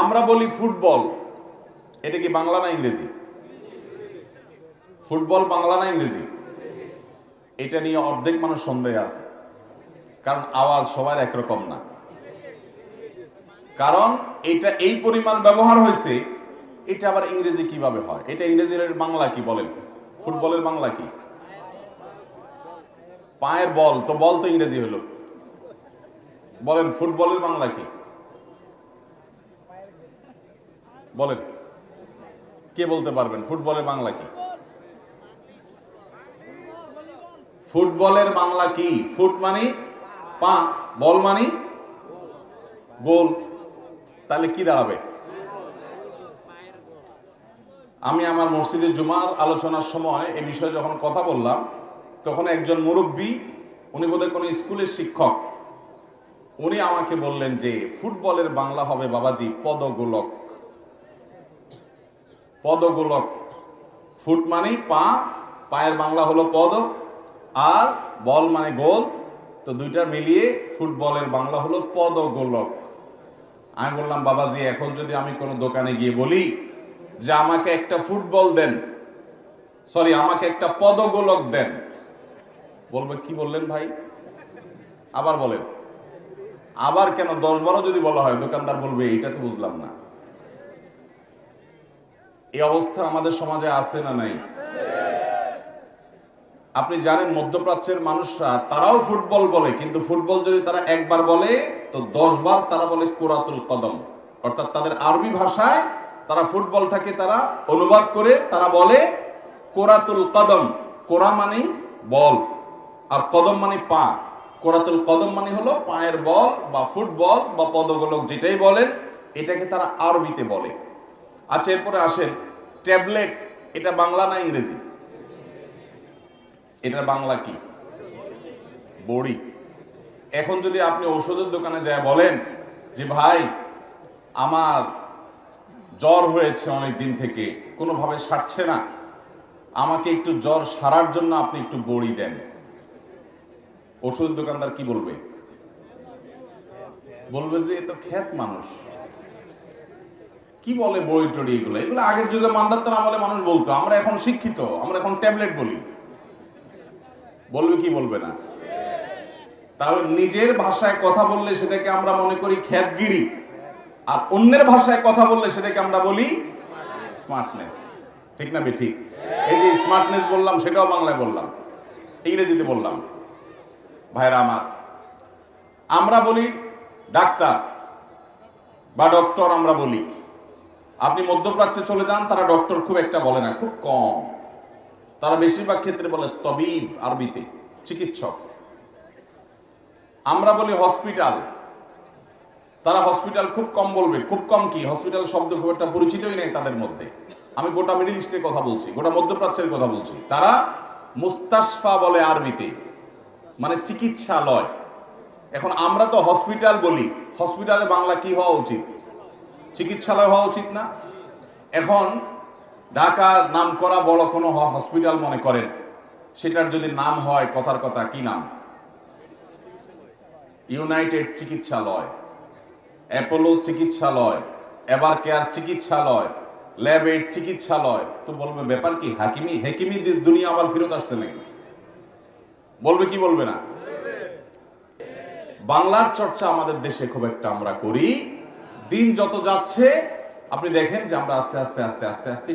আমরা বলি ফুটবল। এটা কি বাংলা না ইংরেজি? ফুটবল বাংলা না ইংরেজি? এটা নিয়ে অর্ধেক মানুষ সন্দেহ আছে। কারণ আওয়াজ সবার একরকম না। কারণ এটা এই পরিমাণ ব্যবহার হয়েছে, এটা আবার ইংরেজি কীভাবে হয়? এটা ইংরেজির বাংলা কি বলেন? ফুটবলের বাংলা কি? পায়ের বল, তো বল তো ইংরেজি হলো। বলেন, ফুটবলের বাংলা কি? বলেন, কে বলতে পারবেন? ফুটবলের বাংলা কি? ফুটবলের বাংলা কি? ফুট মানে পা, বল মানে গোল। তাহলে কি দাঁড়াবে? আমি আমার মসজিদের জুমার আলোচনার সময় এ বিষয়ে যখন কথা বললাম, তখন একজন মুরব্বী, উনি বোধহয় কোনো স্কুলের শিক্ষক উনি আমাকে বললেন যে, ফুটবলের বাংলা হবে বাবাজি, পদগোলক। পদগোলক। ফুট মানে পা, পায়ের বাংলা হলো পদ, আর বল মানে গোল। তো দুইটা মিলিয়ে ফুটবলের বাংলা হলো পদগোলক। আমি বললাম, বাবাজি, এখন যদি আমি কোনো দোকানে গিয়ে বলি যে, আমাকে একটা ফুটবল দেন, সরি, আমাকে একটা পদগোলক দেন। বলবে, কি বললেন ভাই? আবার বলেন আবার কেন দশ বারো যদি বলা হয়, দোকানদার বলবে, এইটা তো বুঝলাম না। এই অবস্থা আমাদের সমাজে আছে না নাই? আপনি জানেন, মধ্যপ্রাচ্যের মানুষরা, তারাও ফুটবল বলে, কিন্তু ফুটবল যদি তারা একবার বলে, তো দশ বার তারা বলে কোরাতুল কদম। অর্থাৎ তাদের আরবি ভাষায় তারা ফুটবলটাকে তারা অনুবাদ করে, তারা বলে কোরাতুল কদম। কোরা মানে বল, আর কদম মানে পা। কোরাতুল কদম মানে হলো পায়ের বল বা ফুটবল বা পদগোলক যেটাই বলেন, এটাকে তারা আরবিতে বলে। আচ্ছা এরপরে আসেন, ট্যাবলেট, এটা বাংলা না ইংরেজি? এটার বাংলা কি? বড়ি। এখন যদি আপনি ঔষধের দোকানে যায় বলেন যে, ভাই, আমার জ্বর হয়েছে অনেক দিন থেকে, কোনোভাবে সারছে না, আমাকে একটু জ্বর সারার জন্য আপনি একটু বড়ি দেন। ওষুধ দোকানদার কি বলবে? বলবে যে তো খ্যাত মানুষ। কি বলে বই টড়ি এগুলো? এগুলো আগের যুগে মান্দাত্তার আমলে মানুষ বলতো, আমরা এখন শিক্ষিত, আমরা এখন ট্যাবলেট বলি। বলবে কি বলবে না? তাহলে নিজের ভাষায় কথা বললে সেটাকে আমরা মনে করি খ্যাতগিরি, আর অন্যের ভাষায় কথা বললে সেটাকে আমরা বলি স্মার্টনেস। ঠিক না বে ঠিক এই যে স্মার্টনেস বললাম, সেটাও বাংলায় বললাম, ইংরেজিতে বললাম। ভাইরা আমার, আমরা বলি ডাক্তার বা ডক্টর আমরা বলি। আপনি মধ্যপ্রাচ্যে চলে যান, তারা ডক্টর খুব একটা বলে না, খুব কম। তারা বেশিরভাগ ক্ষেত্রে বলে তবিব আরবিতে, চিকিৎসক। আমরা বলি হসপিটাল। তারা হসপিটাল খুব কম বলবে। খুব কম কি? হসপিটাল শব্দ খুব একটা পরিচিতই নেই তাদের মধ্যে। আমি গোটা মিডিল ইস্টের কথা বলছি, গোটা মধ্যপ্রাচ্যের কথা বলছি। তারা মুস্তাশফা বলে আরবিতে। মানে চিকিৎসালয়। এখন আমরা তো হসপিটাল বলি, হসপিটালে বাংলা কি হওয়া উচিত? চিকিৎসালয় হওয়া উচিত না? এখন ঢাকার নাম করা বড় কোনো হসপিটাল মনে করেন, সেটার যদি নাম হয় কথার কথা, কি নাম? ইউনাইটেড চিকিৎসালয়, অ্যাপোলো চিকিৎসালয় এবার কেয়ার চিকিৎসালয় ল্যাব এইড চিকিৎসালয়। তো বলবে, ব্যাপার কি, হাকিমি হেকিমি দুনিয়া আবার ফেরত আসছে নাকি? বলবে কি বলবে না? বাংলার চর্চা আমাদের দেশে খুব একটা আমরা করি। দিন যত যাচ্ছে, আপনি দেখেন যে আমরা আস্তে আস্তে আস্তে আস্তে আস্তে